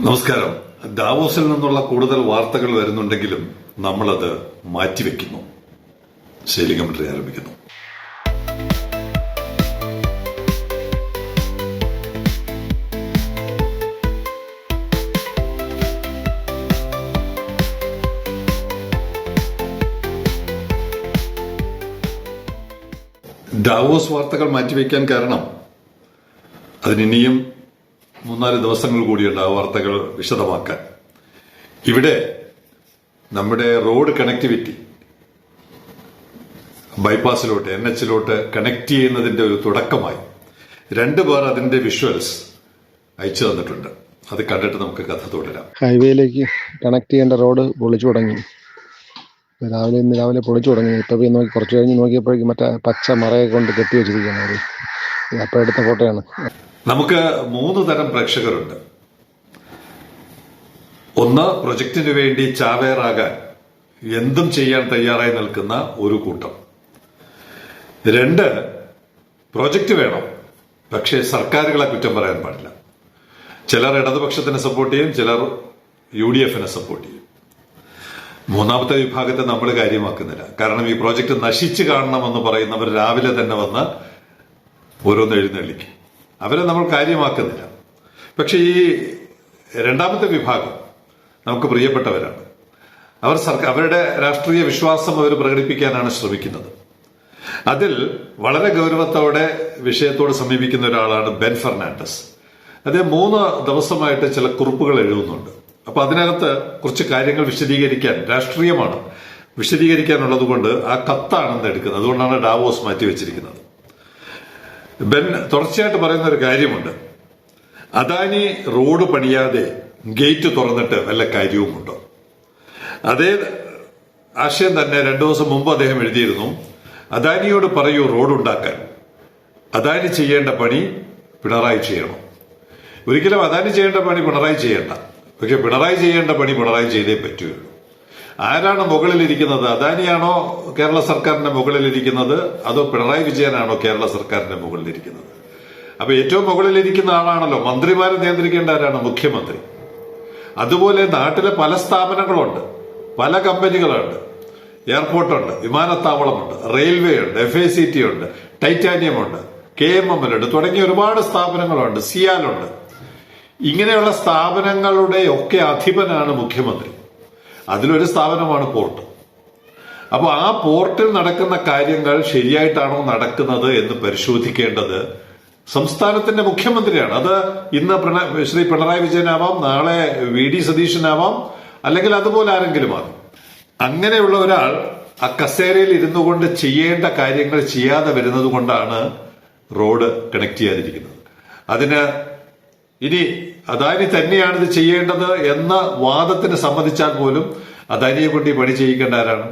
നമസ്കാരം. ദാവോസിൽ നിന്നുള്ള കൂടുതൽ വാർത്തകൾ വരുന്നുണ്ടെങ്കിലും നമ്മളത് മാറ്റിവെക്കുന്നു. ശൈലികമന്ത്രി ആരംഭിക്കുന്നു. ഡാവോസ് വാർത്തകൾ മാറ്റിവെക്കാൻ കാരണം അതിനിനിയും മൂന്നാൽ ദിവസങ്ങൾ കൂടിയുണ്ട് ആ വാർത്തകൾ വിശദമാക്കാൻ. ഇവിടെ നമ്മുടെ റോഡ് കണക്ടിവിറ്റി ബൈപ്പാസിലോട്ട് എൻ എച്ചിലോട്ട് കണക്ട് ചെയ്യുന്നതിന്റെ ഒരു തുടക്കമായി. രണ്ടു പേർ അതിന്റെ വിഷ്വൽസ് അയച്ചു തന്നിട്ടുണ്ട്. അത് കണ്ടിട്ട് നമുക്ക് കഥ തുടരാം. ഹൈവേയിലേക്ക് കണക്ട് ചെയ്യേണ്ട റോഡ് പൊളിച്ചു തുടങ്ങി. രാവിലെ ഇന്ന് രാവിലെ പൊളിച്ചു തുടങ്ങി. ഇപ്പൊ നോക്കി കുറച്ച് കഴിഞ്ഞ് നോക്കിയപ്പോഴേക്കും മറ്റേ പച്ച മറയെ കൊണ്ട് കെട്ടി വെച്ചിരിക്കുകയാണ് അവർ. അപ്പൊ എടുത്ത ഫോട്ടോയാണ്. നമുക്ക് മൂന്ന് തരം പ്രേക്ഷകരുണ്ട്. ഒന്ന് പ്രൊജക്ടിന് വേണ്ടി ചാവേറാകാൻ എന്തും ചെയ്യാൻ തയ്യാറായി നിൽക്കുന്ന ഒരു കൂട്ടം. രണ്ട് പ്രോജക്റ്റ് വേണം പക്ഷേ സർക്കാരുകളെ കുറ്റം പറയാൻ പാടില്ല. ചിലർ ഇടതുപക്ഷത്തിനെ സപ്പോർട്ട് ചെയ്യും ചിലർ യു ഡി എഫിനെ സപ്പോർട്ട് ചെയ്യും. മൂന്നാമത്തെ വിഭാഗത്തെ നമ്മൾ കാര്യമാക്കുന്നില്ല. കാരണം ഈ പ്രോജക്റ്റ് നശിച്ചു കാണണമെന്ന് പറയുന്നവർ രാവിലെ തന്നെ വന്ന് ഓരോന്ന് എഴുന്നള്ളിക്കും. അവരെ നമ്മൾ കാര്യമാക്കുന്നില്ല. പക്ഷെ ഈ രണ്ടാമത്തെ വിഭാഗം നമുക്ക് പ്രിയപ്പെട്ടവരാണ്. അവർ സർക്കാർ അവരുടെ രാഷ്ട്രീയ വിശ്വാസം അവർ പ്രകടിപ്പിക്കാനാണ് ശ്രമിക്കുന്നത്. അതിൽ വളരെ ഗൗരവത്തോടെ വിഷയത്തോട് സമീപിക്കുന്ന ഒരാളാണ് ബെൻ ഫെർണാണ്ടസ്. അദ്ദേഹം മൂന്ന് ദിവസമായിട്ട് ചില കുറിപ്പുകൾ എഴുതുന്നുണ്ട്. അപ്പൊ അതിനകത്ത് കുറച്ച് കാര്യങ്ങൾ വിശദീകരിക്കാൻ രാഷ്ട്രീയമാണ് വിശദീകരിക്കാനുള്ളത് കൊണ്ട് ആ കത്താണെന്ന് എടുക്കുന്നത്. അതുകൊണ്ടാണ് ഡാവോസ് മാറ്റിവെച്ചിരിക്കുന്നത്. ബെൻ തുടർച്ചയായിട്ട് പറയുന്ന ഒരു കാര്യമുണ്ട്. അദാനി റോഡ് പണിയാതെ ഗേറ്റ് തുറന്നിട്ട് വല്ല കാര്യവുമുണ്ടോ? അതേ ആശയം തന്നെ രണ്ടു ദിവസം മുമ്പ് അദ്ദേഹം എഴുതിയിരുന്നു. അദാനിയോട് പറയൂ റോഡ് ഉണ്ടാക്കാൻ അദാനി ചെയ്യേണ്ട പണി പിണറായി ചെയ്യണം. ഒരിക്കലും അദാനി ചെയ്യേണ്ട പണി പിണറായി ചെയ്യേണ്ട. പക്ഷെ പിണറായി ചെയ്യേണ്ട പണി പിണറായി ചെയ്തേ പറ്റുകയുള്ളൂ ആരാണ് മുകളിലിരിക്കുന്നത്? അദാനിയാണോ കേരള സർക്കാരിന്റെ മുകളിലിരിക്കുന്നത്? അതോ പിണറായി വിജയനാണോ കേരള സർക്കാരിന്റെ മുകളിലിരിക്കുന്നത്? അപ്പൊ ഏറ്റവും മുകളിലിരിക്കുന്ന ആളാണല്ലോ. മന്ത്രിമാരെ നിയന്ത്രിക്കേണ്ട ആരാണ്? മുഖ്യമന്ത്രി. അതുപോലെ നാട്ടിലെ പല സ്ഥാപനങ്ങളുണ്ട്. പല കമ്പനികളുണ്ട്. എയർപോർട്ടുണ്ട് വിമാനത്താവളമുണ്ട് റെയിൽവേ ഉണ്ട് എഫ് ഐ സി ടി ഉണ്ട് ടൈറ്റാനിയം ഉണ്ട് കെ എം എം എൽ ഉണ്ട് തുടങ്ങിയ ഒരുപാട് സ്ഥാപനങ്ങളുണ്ട്. സിയാലുണ്ട്. ഇങ്ങനെയുള്ള സ്ഥാപനങ്ങളുടെ ഒക്കെ അധിപനാണ് മുഖ്യമന്ത്രി. അതിലൊരു സ്ഥാപനമാണ് പോർട്ട്. അപ്പോൾ ആ പോർട്ടിൽ നടക്കുന്ന കാര്യങ്ങൾ ശരിയായിട്ടാണോ നടക്കുന്നത് എന്ന് പരിശോധിക്കേണ്ടത് സംസ്ഥാനത്തിന്റെ മുഖ്യമന്ത്രിയാണ്. അത് ഇന്ന് ശ്രീ പിണറായി വിജയനാവാം നാളെ വി ഡി സതീശനാവാം അല്ലെങ്കിൽ അതുപോലെ ആരെങ്കിലും ആകും അങ്ങനെയുള്ള ഒരാൾ ആ കസേരയിൽ ഇരുന്നു കൊണ്ട് ചെയ്യേണ്ട കാര്യങ്ങൾ ചെയ്യാതെ വരുന്നത് കൊണ്ടാണ് റോഡ് കണക്ട് ചെയ്യാതിരിക്കുന്നത്. അതിന് ഇനി അദാനി തന്നെയാണ് ഇത് ചെയ്യേണ്ടത് എന്ന വാദത്തിന് സമ്മതിച്ചാൽ പോലും അദാനിയെ കൊണ്ട് ഈ പണി ചെയ്യിക്കേണ്ട ആരാണ്?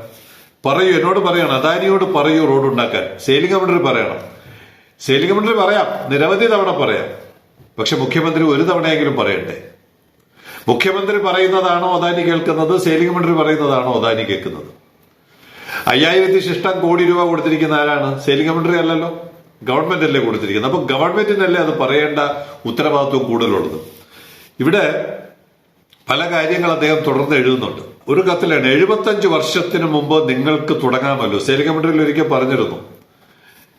പറയൂ എന്നോട് പറയണം. അദാനിയോട് പറയൂ റോഡ് ഉണ്ടാക്കാൻ. സെയിലിംഗ് കമന്ററി പറയണം. സെയിലിംഗ് കമന്ററി പറയാം. നിരവധി തവണ പറയാം. പക്ഷെ മുഖ്യമന്ത്രി ഒരു തവണയെങ്കിലും പറയണ്ടേ മുഖ്യമന്ത്രി പറയുന്നതാണോ അദാനി കേൾക്കുന്നത്? സെയിലിംഗ് മന്ത്രി പറയുന്നതാണോ അദാനി കേൾക്കുന്നത്? അയ്യായിരത്തി ശിഷ്ടം കോടി രൂപ കൊടുത്തിരിക്കുന്ന ആരാണ്? സെയിലിംഗ് മന്ത്രി അല്ലല്ലോ. ഗവൺമെന്റ് അല്ലേ കൊടുത്തിരിക്കുന്നത്. അപ്പൊ ഗവൺമെന്റിനല്ലേ അത് പറയേണ്ട ഉത്തരവാദിത്വം കൂടുതലുള്ളത്? ഇവിടെ പല കാര്യങ്ങൾ അദ്ദേഹം തുടർന്ന് എഴുതുന്നുണ്ട്. ഒരു കത്തിലാണ് എഴുപത്തഞ്ച് വർഷത്തിന് മുമ്പ് നിങ്ങൾക്ക് തുടങ്ങാമല്ലോ. സേലികമണ്ഡലിൽ ഒരിക്കൽ പറഞ്ഞിരുന്നു.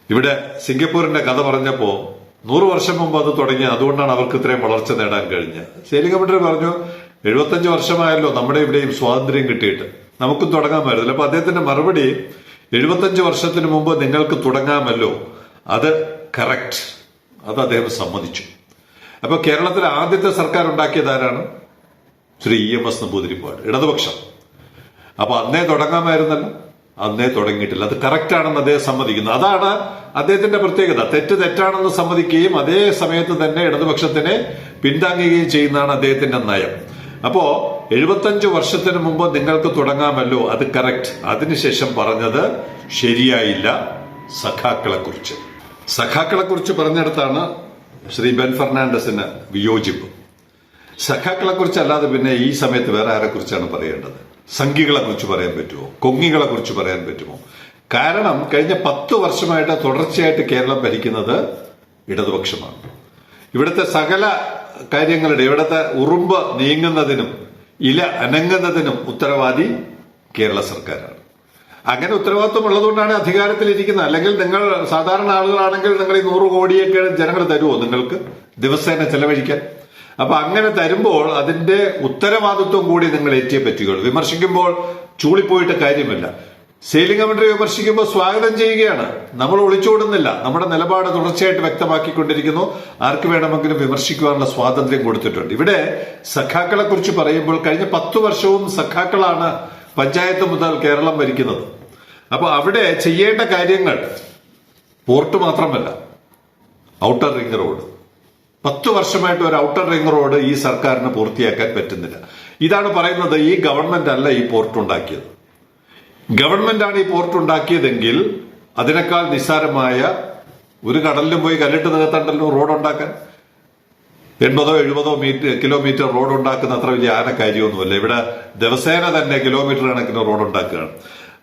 ഇവിടെ സിംഗപ്പൂരിന്റെ കഥ പറഞ്ഞപ്പോ നൂറ് വർഷം മുമ്പ് അത് തുടങ്ങി അതുകൊണ്ടാണ് അവർക്ക് ഇത്രയും വളർച്ച നേടാൻ കഴിഞ്ഞത്. സേലികമണ്ഡലി പറഞ്ഞു എഴുപത്തഞ്ച് വർഷമായല്ലോ നമ്മുടെ ഇവിടെയും സ്വാതന്ത്ര്യം കിട്ടിയിട്ട്. നമുക്കും തുടങ്ങാമായിരുന്നില്ല അപ്പൊ അദ്ദേഹത്തിന്റെ മറുപടി എഴുപത്തഞ്ച് വർഷത്തിന് മുമ്പ് നിങ്ങൾക്ക് തുടങ്ങാമല്ലോ. അത് കറക്റ്റ് അത് അദ്ദേഹം സമ്മതിച്ചു. അപ്പൊ കേരളത്തിൽ ആദ്യത്തെ സർക്കാർ ഉണ്ടാക്കിയത് ആരാണ്? Shri E M S Namboodiripad ഇടതുപക്ഷം. അപ്പൊ അന്നേ തുടങ്ങാമായിരുന്നല്ലോ? അന്നേ തുടങ്ങിയിട്ടില്ല. അത് കറക്റ്റ് ആണെന്ന് അദ്ദേഹം സമ്മതിക്കുന്നു. അതാണ് അദ്ദേഹത്തിന്റെ പ്രത്യേകത. തെറ്റ് തെറ്റാണെന്ന് സമ്മതിക്കുകയും അതേ സമയത്ത് തന്നെ ഇടതുപക്ഷത്തിനെ പിന്താങ്ങുകയും ചെയ്യുന്നതാണ് അദ്ദേഹത്തിന്റെ നയം. അപ്പോ എഴുപത്തഞ്ച് വർഷത്തിന് മുമ്പ് നിങ്ങൾക്ക് തുടങ്ങാമല്ലോ? അത് കറക്റ്റ് അതിനുശേഷം പറഞ്ഞത് ശരിയായില്ല. സഖാക്കളെ കുറിച്ച് സഖാക്കളെ കുറിച്ച് പറഞ്ഞിടത്താണ് ശ്രീ ബെൻ ഫെർണാണ്ടസിന് വിയോജിപ്പ്. സഖാക്കളെ കുറിച്ചല്ലാതെ പിന്നെ ഈ സമയത്ത് വേറെ ആരെ കുറിച്ചാണ് പറയേണ്ടത്? സംഘികളെ കുറിച്ച് പറയാൻ പറ്റുമോ? കൊങ്ങികളെ കുറിച്ച് പറയാൻ പറ്റുമോ? കാരണം കഴിഞ്ഞ പത്ത് വർഷമായിട്ട് തുടർച്ചയായിട്ട് കേരളം ഭരിക്കുന്നത് ഇടതുപക്ഷമാണ്. ഇവിടുത്തെ സകല കാര്യങ്ങളുടെ ഇവിടുത്തെ ഉറുമ്പ് നീങ്ങുന്നതിനും ഇല അനങ്ങുന്നതിനും ഉത്തരവാദി കേരള സർക്കാരാണ്. അങ്ങനെ ഉത്തരവാദിത്വം ഉള്ളതുകൊണ്ടാണ് അധികാരത്തിലിരിക്കുന്നത്. അല്ലെങ്കിൽ നിങ്ങൾ സാധാരണ ആളുകളാണെങ്കിൽ നിങ്ങൾ ഈ നൂറ് കോടിയൊക്കെ ജനങ്ങൾ തരുമോ നിങ്ങൾക്ക് ദിവസേന ചെലവഴിക്കാൻ? അപ്പൊ അങ്ങനെ തരുമ്പോൾ അതിന്റെ ഉത്തരവാദിത്വം കൂടി നിങ്ങൾ ഏറ്റേ പറ്റുകയുള്ളൂ. വിമർശിക്കുമ്പോൾ ചൂളിപ്പോയിട്ട് കാര്യമില്ല. സെയിലിംഗ് കമന്ററി വിമർശിക്കുമ്പോൾ സ്വാഗതം ചെയ്യുകയാണ്. നമ്മൾ ഒളിച്ചോടുന്നില്ല. നമ്മുടെ നിലപാട് തുടർച്ചയായിട്ട് വ്യക്തമാക്കിക്കൊണ്ടിരിക്കുന്നു. ആർക്ക് വേണമെങ്കിലും വിമർശിക്കുവാനുള്ള സ്വാതന്ത്ര്യം കൊടുത്തിട്ടുണ്ട്. ഇവിടെ സഖാക്കളെ കുറിച്ച് പറയുമ്പോൾ കഴിഞ്ഞ പത്തു വർഷവും സഖാക്കളാണ് പഞ്ചായത്ത് മുതൽ കേരളം ഭരിക്കുന്നത്. അപ്പൊ അവിടെ ചെയ്യേണ്ട കാര്യങ്ങൾ പോർട്ട് മാത്രമല്ല. Outer ring road. പത്ത് വർഷമായിട്ട് ഒരു ഔട്ടർ റിംഗ് റോഡ് ഈ സർക്കാരിന് പൂർത്തിയാക്കാൻ പറ്റുന്നില്ല. ഇതാണ് പറയുന്നത് ഈ ഗവൺമെന്റ് അല്ല ഈ പോർട്ട് ഉണ്ടാക്കിയത്. ഗവൺമെന്റാണ് ഈ പോർട്ട് ഉണ്ടാക്കിയതെങ്കിൽ അതിനേക്കാൾ നിസ്സാരമായ ഒരു കടലിലും പോയി കല്ലിട്ട് നികത്തണ്ടല്ലോ റോഡ് ഉണ്ടാക്കാൻ. എൺപതോ എഴുപതോ മീറ്റർ കിലോമീറ്റർ റോഡ് ഉണ്ടാക്കുന്ന അത്ര വലിയ ആന കാര്യമൊന്നുമല്ല ഇവിടെ ദിവസേന തന്നെ കിലോമീറ്റർ കണക്കിന് റോഡ് ഉണ്ടാക്കുകയാണ്.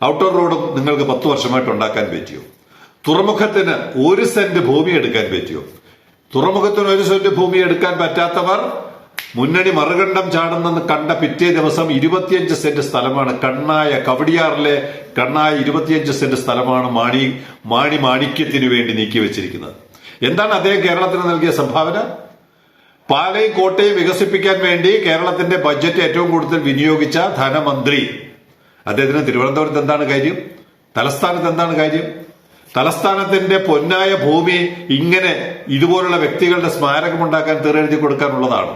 ഔട്ടർ റോഡും നിങ്ങൾക്ക് പത്ത് വർഷമായിട്ട് ഉണ്ടാക്കാൻ പറ്റിയോ? തുറമുഖത്തിന് ഒരു സെന്റ് ഭൂമി എടുക്കാൻ പറ്റിയോ? തുറമുഖത്തിന് ഒരു സെന്റ് ഭൂമി എടുക്കാൻ പറ്റാത്തവർ മുന്നണി മറുകണ്ഠം ചാടുന്നെന്ന് കണ്ട പിറ്റേ ദിവസം ഇരുപത്തിയഞ്ച് സെന്റ് സ്ഥലമാണ് കണ്ണായ കവടിയാറിലെ കണ്ണായ ഇരുപത്തിയഞ്ച് സെന്റ് സ്ഥലമാണ് മാണി മാണി മാണിക്യത്തിന് വേണ്ടി നീക്കി വെച്ചിരിക്കുന്നത് എന്താണ് അദ്ദേഹം കേരളത്തിന് നൽകിയ സംഭാവന? പാലയും കോട്ടയും വികസിപ്പിക്കാൻ വേണ്ടി കേരളത്തിന്റെ ബജറ്റ് ഏറ്റവും കൂടുതൽ വിനിയോഗിച്ച ധനമന്ത്രി. അദ്ദേഹത്തിന് തിരുവനന്തപുരത്ത് എന്താണ് കാര്യം? തലസ്ഥാനത്ത് എന്താണ് കാര്യം? തലസ്ഥാനത്തിന്റെ പൊന്നായ ഭൂമി ഇങ്ങനെ ഇതുപോലുള്ള വ്യക്തികളുടെ സ്മാരകം ഉണ്ടാക്കാൻ കൊടുക്കാനുള്ളതാണ്.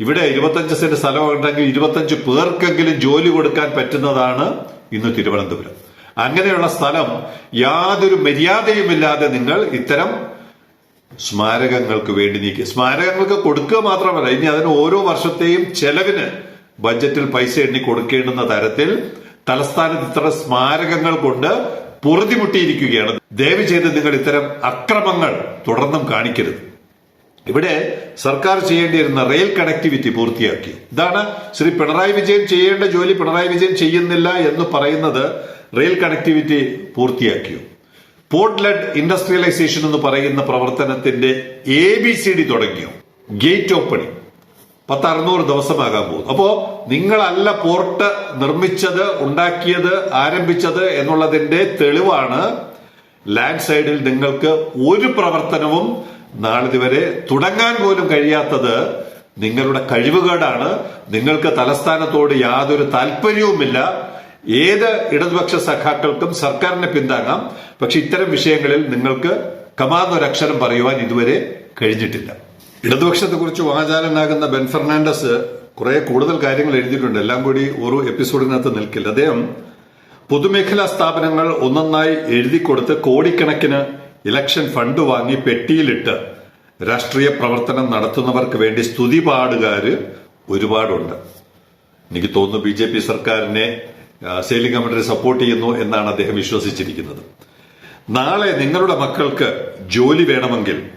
ഇവിടെ ഇരുപത്തഞ്ച് സെന്റ് സ്ഥലം ഉണ്ടെങ്കിൽ ഇരുപത്തഞ്ച് പേർക്കെങ്കിലും ജോലി കൊടുക്കാൻ പറ്റുന്നതാണ് ഇന്ന് തിരുവനന്തപുരം. അങ്ങനെയുള്ള സ്ഥലം യാതൊരു മര്യാദയുമില്ലാതെ നിങ്ങൾ ഇത്തരം സ്മാരകങ്ങൾക്ക് വേണ്ടി നീക്കി. സ്മാരകങ്ങൾക്ക് കൊടുക്കുക മാത്രമല്ല ഇനി അതിന് ഓരോ വർഷത്തെയും ചെലവിന് ബജറ്റിൽ പൈസ എണ്ണി കൊടുക്കേണ്ടുന്ന തരത്തിൽ തലസ്ഥാനത്ത് ഇത്ര സ്മാരകങ്ങൾ കൊണ്ട് പൊറുതിമുട്ടിയിരിക്കുകയാണ്. ദയവ് ചെയ്ത് നിങ്ങൾ ഇത്തരം അക്രമങ്ങൾ തുടർന്നും കാണിക്കരുത്. ഇവിടെ സർക്കാർ ചെയ്യേണ്ടിയിരുന്ന റെയിൽ കണക്ടിവിറ്റി പൂർത്തിയാക്കി. ഇതാണ് ശ്രീ പിണറായി വിജയൻ ചെയ്യേണ്ട ജോലി പിണറായി വിജയൻ ചെയ്യുന്നില്ല എന്ന് പറയുന്നത് റെയിൽ കണക്ടിവിറ്റി പൂർത്തിയാക്കിയോ? പോർട്ട് ലെഡ് ഇൻഡസ്ട്രിയലൈസേഷൻ എന്ന് പറയുന്ന പ്രവർത്തനത്തിന്റെ എ ബി സി ഡി തുടങ്ങിയോ? ഗേറ്റ് ഓപ്പണിംഗ് പത്ത് അറുന്നൂറ് ദിവസമാകാൻ പോകും അപ്പോ നിങ്ങളല്ല പോർട്ട് നിർമ്മിച്ചത് ഉണ്ടാക്കിയത് ആരംഭിച്ചത് എന്നുള്ളതിന്റെ തെളിവാണ് ലാൻഡ് സൈഡിൽ നിങ്ങൾക്ക് ഒരു പ്രവർത്തനവും നാളിതുവരെ തുടങ്ങാൻ പോലും കഴിയാത്തത് നിങ്ങളുടെ കഴിവുകേടാണ്. നിങ്ങൾക്ക് തലസ്ഥാനത്തോട് യാതൊരു താല്പര്യവുമില്ല. ഏത് ഇടതുപക്ഷ സഖാക്കൾക്കും സർക്കാരിനെ പിന്താങ്ങാം. പക്ഷെ ഇത്തരം വിഷയങ്ങളിൽ നിങ്ങൾക്ക് കമാന്നൊരക്ഷരം പറയുവാൻ ഇതുവരെ കഴിഞ്ഞിട്ടില്ല. ഇടതുപക്ഷത്തെ കുറിച്ച് വാചാലനാകുന്ന ബെൻ ഫെർണാണ്ടസ് കുറെ കൂടുതൽ കാര്യങ്ങൾ എഴുതിയിട്ടുണ്ട്. എല്ലാം കൂടി ഒരു എപ്പിസോഡിനകത്ത് നിൽക്കില്ല. അദ്ദേഹം പൊതുമേഖലാ സ്ഥാപനങ്ങൾ ഒന്നൊന്നായി എഴുതി കൊടുത്ത് കോടിക്കണക്കിന് ഇലക്ഷൻ ഫണ്ട് വാങ്ങി പെട്ടിയിലിട്ട് രാഷ്ട്രീയ പ്രവർത്തനം നടത്തുന്നവർക്ക് വേണ്ടി സ്തുതി പാടുകാര് ഒരുപാടുണ്ട്. എനിക്ക് തോന്നുന്നു ബി സർക്കാരിനെ സെയിലിംഗ് കമ്മിറ്റി സപ്പോർട്ട് ചെയ്യുന്നു എന്നാണ് അദ്ദേഹം വിശ്വസിച്ചിരിക്കുന്നത്. നാളെ നിങ്ങളുടെ മക്കൾക്ക് ജോലി വേണമെങ്കിൽ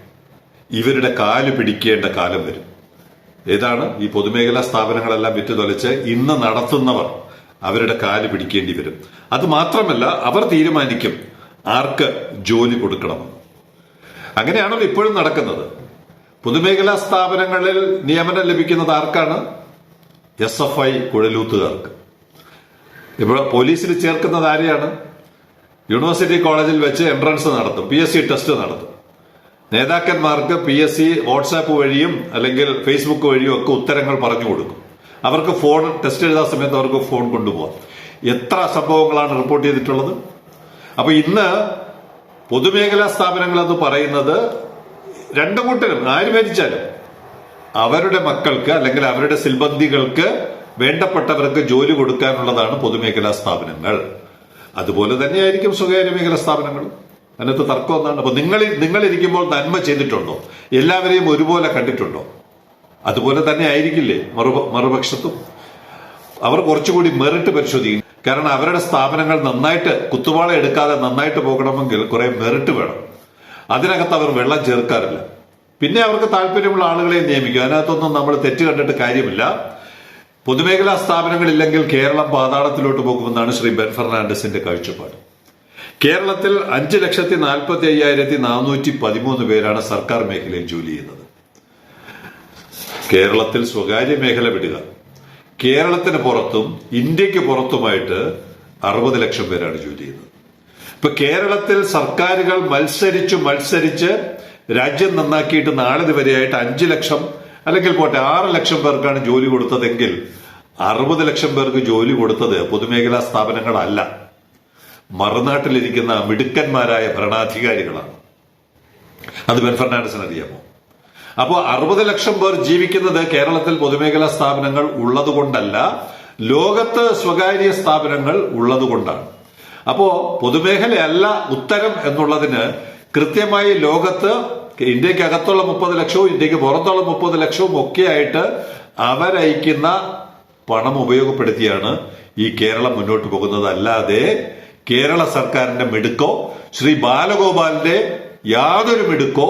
ഇവരുടെ കാൽ പിടിക്കേണ്ട കാലം വരും. ഏതാണ്? ഈ പൊതുമേഖലാ സ്ഥാപനങ്ങളെല്ലാം വിറ്റുതൊലച്ച് ഇന്ന് നടത്തുന്നവർ അവരുടെ കാൽ പിടിക്കേണ്ടി വരും. അത് മാത്രമല്ല അവർ തീരുമാനിക്കും ആർക്ക് ജോലി കൊടുക്കണം. അങ്ങനെയാണല്ലോ ഇപ്പോഴും നടക്കുന്നത്. പൊതുമേഖലാ സ്ഥാപനങ്ങളിൽ നിയമനം ലഭിക്കുന്നത് ആർക്കാണ്? എസ് എഫ് ഐ കുഴലൂത്തുകാർക്ക്. ഇപ്പോൾ പോലീസിൽ ചേർക്കുന്നത് ആരെയാണ്? യൂണിവേഴ്സിറ്റി കോളേജിൽ വെച്ച് എൻട്രൻസ് നടത്തും. പി എസ് സി ടെസ്റ്റ് നടത്തും. നേതാക്കന്മാർക്ക് പി എസ് സി വാട്സാപ്പ് വഴിയും അല്ലെങ്കിൽ ഫേസ്ബുക്ക് വഴിയും ഒക്കെ ഉത്തരങ്ങൾ പറഞ്ഞു കൊടുക്കും. അവർക്ക് ഫോൺ ടെസ്റ്റ് എഴുതാൻ സമയത്ത് അവർക്ക് ഫോൺ കൊണ്ടുപോകാം എത്ര സംഭവങ്ങളാണ് റിപ്പോർട്ട് ചെയ്തിട്ടുള്ളത്? അപ്പൊ ഇന്ന് പൊതുമേഖലാ സ്ഥാപനങ്ങൾ എന്ന് പറയുന്നത് രണ്ടു കൂട്ടരും ആര് മരിച്ചാലും അവരുടെ മക്കൾക്ക് അല്ലെങ്കിൽ അവരുടെ സിൽബന്ധികൾക്ക് വേണ്ടപ്പെട്ടവർക്ക് ജോലി കൊടുക്കാനുള്ളതാണ് പൊതുമേഖലാ സ്ഥാപനങ്ങൾ. അതുപോലെ തന്നെയായിരിക്കും സ്വകാര്യ മേഖല സ്ഥാപനങ്ങളും. അതിനകത്ത് തർക്കം എന്താണ്? അപ്പൊ നിങ്ങൾ നിങ്ങളിരിക്കുമ്പോൾ നന്മ ചെയ്തിട്ടുണ്ടോ? എല്ലാവരെയും ഒരുപോലെ കണ്ടിട്ടുണ്ടോ? അതുപോലെ തന്നെ ആയിരിക്കില്ലേ മറു മറുപക്ഷത്തും? അവർ കുറച്ചുകൂടി മെറിറ്റ് പരിശോധിക്കും കാരണം അവരുടെ സ്ഥാപനങ്ങൾ നന്നായിട്ട് കുത്തുവാള എടുക്കാതെ നന്നായിട്ട് പോകണമെങ്കിൽ കുറെ മെറിറ്റ് വേണം. അതിനകത്ത് അവർ വെള്ളം ചേർക്കാറില്ല. പിന്നെ അവർക്ക് താല്പര്യമുള്ള ആളുകളെ നിയമിക്കും. അതിനകത്തൊന്നും നമ്മൾ തെറ്റ് കണ്ടിട്ട് കാര്യമില്ല. പൊതുമേഖലാ സ്ഥാപനങ്ങളില്ലെങ്കിൽ കേരളം പാതാളത്തിലോട്ട് പോകുമെന്നാണ് ശ്രീ ബെൻ ഫെർണാണ്ടസിന്റെ കാഴ്ചപ്പാട്. കേരളത്തിൽ അഞ്ച് ലക്ഷത്തി നാൽപ്പത്തി അയ്യായിരത്തി നാനൂറ്റി പതിമൂന്ന് പേരാണ് സർക്കാർ മേഖലയിൽ ജോലി ചെയ്യുന്നത്. കേരളത്തിൽ സ്വകാര്യ മേഖല വിടുക. കേരളത്തിന് പുറത്തും ഇന്ത്യയ്ക്ക് പുറത്തുമായിട്ട് അറുപത് ലക്ഷം പേരാണ് ജോലി ചെയ്യുന്നത്. ഇപ്പൊ കേരളത്തിൽ സർക്കാരുകൾ മത്സരിച്ചു മത്സരിച്ച് രാജ്യം നന്നാക്കിയിട്ട് നാളെ വരെയായിട്ട് അഞ്ചു ലക്ഷം അല്ലെങ്കിൽ പോട്ടെ ആറ് ലക്ഷം പേർക്കാണ് ജോലി കൊടുത്തതെങ്കിൽ അറുപത് ലക്ഷം പേർക്ക് ജോലി കൊടുത്തത് പൊതുമേഖലാ സ്ഥാപനങ്ങളല്ല. മറുനാട്ടിലിരിക്കുന്ന മിടുക്കന്മാരായ ഭരണാധികാരികളാണ്. അത് ബെൻ ഫെർണാണ്ടസിന് അറിയാമോ? അപ്പോൾ അറുപത് ലക്ഷം പേർ ജീവിക്കുന്നത് കേരളത്തിൽ പൊതുമേഖലാ സ്ഥാപനങ്ങൾ ഉള്ളതുകൊണ്ടല്ല ലോകത്ത് സ്വകാര്യ സ്ഥാപനങ്ങൾ ഉള്ളതുകൊണ്ടാണ്. അപ്പോ പൊതുമേഖലയല്ല ഉത്തരം എന്നുള്ളതിന് കൃത്യമായി ലോകത്ത് ഇന്ത്യക്കകത്തുള്ള മുപ്പത് ലക്ഷവും ഇന്ത്യയ്ക്ക് പുറത്തുള്ള മുപ്പത് ലക്ഷവും ഒക്കെ ആയിട്ട് അവരയക്കുന്ന പണം ഉപയോഗപ്പെടുത്തിയാണ് ഈ കേരളം മുന്നോട്ട് പോകുന്നത്. അല്ലാതെ കേരള സർക്കാരിന്റെ മിടുക്കോ ശ്രീ ബാലഗോപാലിന്റെ യാതൊരു മിടുക്കോ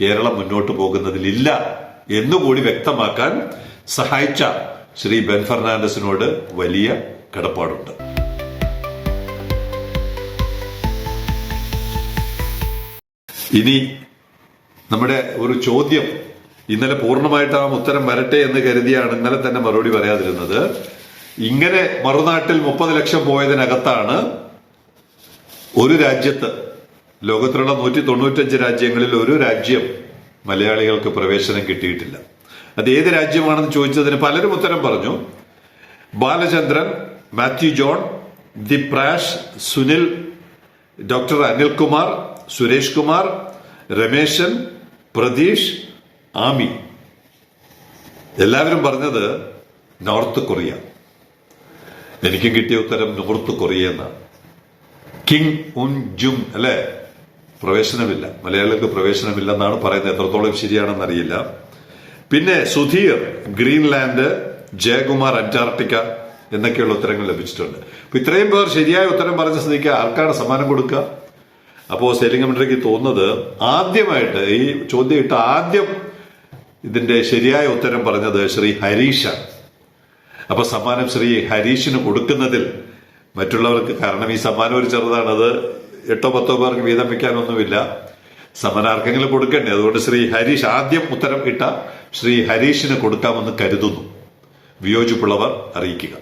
കേരളം മുന്നോട്ട് പോകുന്നതിലില്ല എന്നുകൂടി വ്യക്തമാക്കാൻ സഹായിച്ച ശ്രീ ബെൻ ഫെർണാണ്ടസിനോട് വലിയ കടപ്പാടുണ്ട്. ഇനി നമ്മുടെ ഒരു ചോദ്യം ഇന്നലെ പൂർണമായിട്ട് ആ ഉത്തരം വരട്ടെ എന്ന് കരുതിയാണ് ഇന്നലെ തന്നെ മറുപടി പറയാതിരുന്നത്. ഇങ്ങനെ മറുനാട്ടിൽ മുപ്പത് ലക്ഷം പോയതിനകത്താണ് ഒരു രാജ്യത്ത് ലോകത്തിലുള്ള നൂറ്റി തൊണ്ണൂറ്റഞ്ച് രാജ്യങ്ങളിൽ ഒരു രാജ്യം മലയാളികൾക്ക് പ്രവേശനം കിട്ടിയിട്ടില്ല. അത് ഏത് രാജ്യമാണെന്ന് ചോദിച്ചതിന് പലരും ഉത്തരം പറഞ്ഞു. ബാലചന്ദ്രൻ മാത്യു ജോൺ ദി പ്രാഷ് സുനിൽ ഡോക്ടർ അനിൽകുമാർ സുരേഷ് കുമാർ രമേശൻ പ്രതീഷ് ആമി. എല്ലാവരും പറഞ്ഞത് നോർത്ത് കൊറിയ. എനിക്ക് കിട്ടിയ ഉത്തരം നോർത്ത് കൊറിയ എന്നാണ്. കിങ് ഉൻ ജും അല്ലെ? പ്രവേശനമില്ല. മലയാളികൾക്ക് പ്രവേശനമില്ലെന്നാണ് പറയുന്നത്. എത്രത്തോളം ശരിയാണെന്നറിയില്ല. പിന്നെ സുധീർ ഗ്രീൻലാൻഡ് ജയകുമാർ അന്റാർട്ടിക്ക എന്നൊക്കെയുള്ള ഉത്തരങ്ങൾ ലഭിച്ചിട്ടുണ്ട്. ഇത്രയും പേർ ശരിയായ ഉത്തരം പറഞ്ഞ സ്ഥിതിക്ക് ആർക്കാണ് സമ്മാനം കൊടുക്കുക. അപ്പോ സെയിലിംഗ് കമ്മിറ്റിക്ക് തോന്നുന്നത് ആദ്യമായിട്ട് ഈ ചോദ്യം ഇട്ട് ആദ്യം ഇതിന്റെ ശരിയായ ഉത്തരം പറഞ്ഞത് ശ്രീ ഹരീഷാണ്. അപ്പൊ സമ്മാനം ശ്രീ ഹരീഷിന് കൊടുക്കുന്നതിൽ മറ്റുള്ളവർക്ക് കാരണം ഈ സമ്മാനം ഒരു ചെറുതാണ് അത് എട്ടോ പത്തോ പേർക്ക് വീതം വെക്കാനൊന്നുമില്ല സമ്മാനം ആർക്കെങ്കിലും കൊടുക്കണ്ടേ? അതുകൊണ്ട് ശ്രീ ഹരീഷ് ആദ്യം ഉത്തരം ഇട്ട ശ്രീ ഹരീഷിന് കൊടുക്കാമെന്ന് കരുതുന്നു. വിയോജിപ്പുള്ളവർ അറിയിക്കുക.